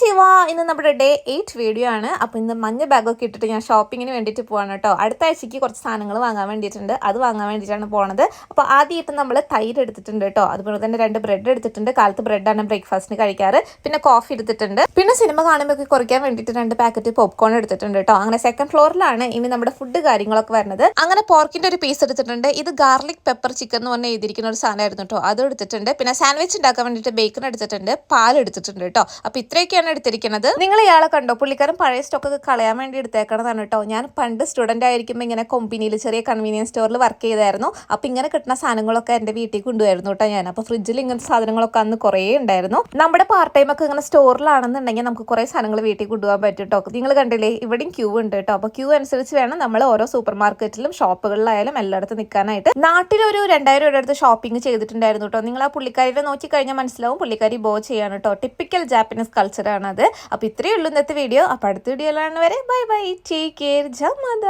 ചിവ ഇന്ന് നമ്മുടെ day eight video ആണ്. അപ്പോൾ ഇന്ന് മഞ്ഞ ബാഗൊക്കെ ഇട്ടിട്ട് ഞാൻ ഷോപ്പിങ്ങിന് വേണ്ടിയിട്ട് പോവാണ് കേട്ടോ. അടുത്ത ആഴ്ചയ്ക്ക് കുറച്ച് സാധനങ്ങൾ വാങ്ങാൻ വേണ്ടിയിട്ടുണ്ട്. അത് വാങ്ങാൻ വേണ്ടിയിട്ടാണ് പോണത്. അപ്പോൾ ആദ്യമായിട്ട് നമ്മൾ തൈര് എടുത്തിട്ടുണ്ട് കേട്ടോ. അതുപോലെ തന്നെ രണ്ട് ബ്രെഡ് എടുത്തിട്ടുണ്ട്. കാലത്ത് ബ്രെഡാണ് ബ്രേക്ക്ഫാസ്റ്റിന് കഴിക്കാറ്. പിന്നെ കോഫി എടുത്തിട്ടുണ്ട്. പിന്നെ സിനിമ കാണുമ്പോൾ കുറയ്ക്കാൻ വേണ്ടിയിട്ട് രണ്ട് പാക്കറ്റ് പോപ്കോൺ എടുത്തിട്ടുണ്ട് കേട്ടോ. അങ്ങനെ സെക്കൻഡ് ഫ്ലോറിലാണ് ഇനി നമ്മുടെ ഫുഡ് കാര്യങ്ങളൊക്കെ വരുന്നത്. അങ്ങനെ പോർക്കിന്റെ ഒരു പീസ് എടുത്തിട്ടുണ്ട്. ഇത് ഗാർലിക് പെപ്പർ ചിക്കൻ എന്ന് പറഞ്ഞ് എഴുതിയിരിക്കുന്ന ഒരു സാധനമായിരുന്നു കേട്ടോ. അത് എടുത്തിട്ടുണ്ട്. പിന്നെ സാൻഡ്വിച്ച് ഉണ്ടാക്കാൻ വേണ്ടിയിട്ട് ബേക്കൺ എടുത്തിട്ടുണ്ട്. പാൽ എടുത്തിട്ടുണ്ട് കേട്ടോ. അപ്പോൾ ഇത്രയൊക്കെയാണ് എടുത്തിരിക്കുന്നത്. നിങ്ങൾ ഇയാളെ കണ്ടോ? പുള്ളിക്കാരൻ പഴയ സ്റ്റോക്കൊക്കെ കളയാൻ വേണ്ടി എടുത്തേക്കണതാണ് കേട്ടോ. ഞാൻ പണ്ട് സ്റ്റുഡന്റ് ആയിരിക്കുമ്പോൾ ഇങ്ങനെ കമ്പനിയിൽ ചെറിയ കൺവീനിയൻസ് സ്റ്റോറിൽ വർക്ക് ചെയ്തായിരുന്നു. അപ്പൊ ഇങ്ങനെ കിട്ടുന്ന സാധനങ്ങളൊക്കെ എന്റെ വീട്ടിൽ കൊണ്ടുവരുന്നു കേട്ടോ ഞാൻ. അപ്പൊ ഫ്രിഡ്ജിൽ ഇങ്ങനത്തെ സാധനങ്ങളൊക്കെ അന്ന് കുറേ ഉണ്ടായിരുന്നു. നമ്മുടെ പാർട്ട് ടൈം ഒക്കെ ഇങ്ങനെ സ്റ്റോറിലാണെന്നുണ്ടെങ്കിൽ നമുക്ക് കുറേ സാധനങ്ങൾ വീട്ടിൽ കൊണ്ടുപോകാൻ പറ്റും കേട്ടോ. നിങ്ങൾ കണ്ടില്ലേ ഇവിടെയും ക്യൂ ഉണ്ട് കേട്ടോ. അപ്പൊ ക്യൂ അനുസരിച്ച് വേണം നമ്മൾ ഓരോ സൂപ്പർ മാർക്കറ്റിലും ഷോപ്പുകളിലായാലും എല്ലായിടത്തും നിൽക്കാനായിട്ട്. നാട്ടിലൊരു രണ്ടായിരം രൂപയുടെ അടുത്ത് ഷോപ്പിംഗ് ചെയ്തിട്ടുണ്ടായിരുന്നു കേട്ടോ. നിങ്ങൾ ആ പുള്ളിക്കാരിയുടെ നോക്കി കഴിഞ്ഞാൽ മനസ്സിലാവും പുള്ളിക്കാരി ബോ ചെയ്യാണ് കേട്ടോ. ടിപ്പിക്കൽ ജാപ്പനീസ് കൾച്ചറാണ് അത്. അപ്പോൾ ഇത്രയേ ഉള്ളൂ ഇന്നത്തെ വീഡിയോ അപ്പോൾ അടുത്ത വീഡിയോയിലാണ് വരെ ബൈ ബൈ ടേക്ക് കെയർ ജമദ.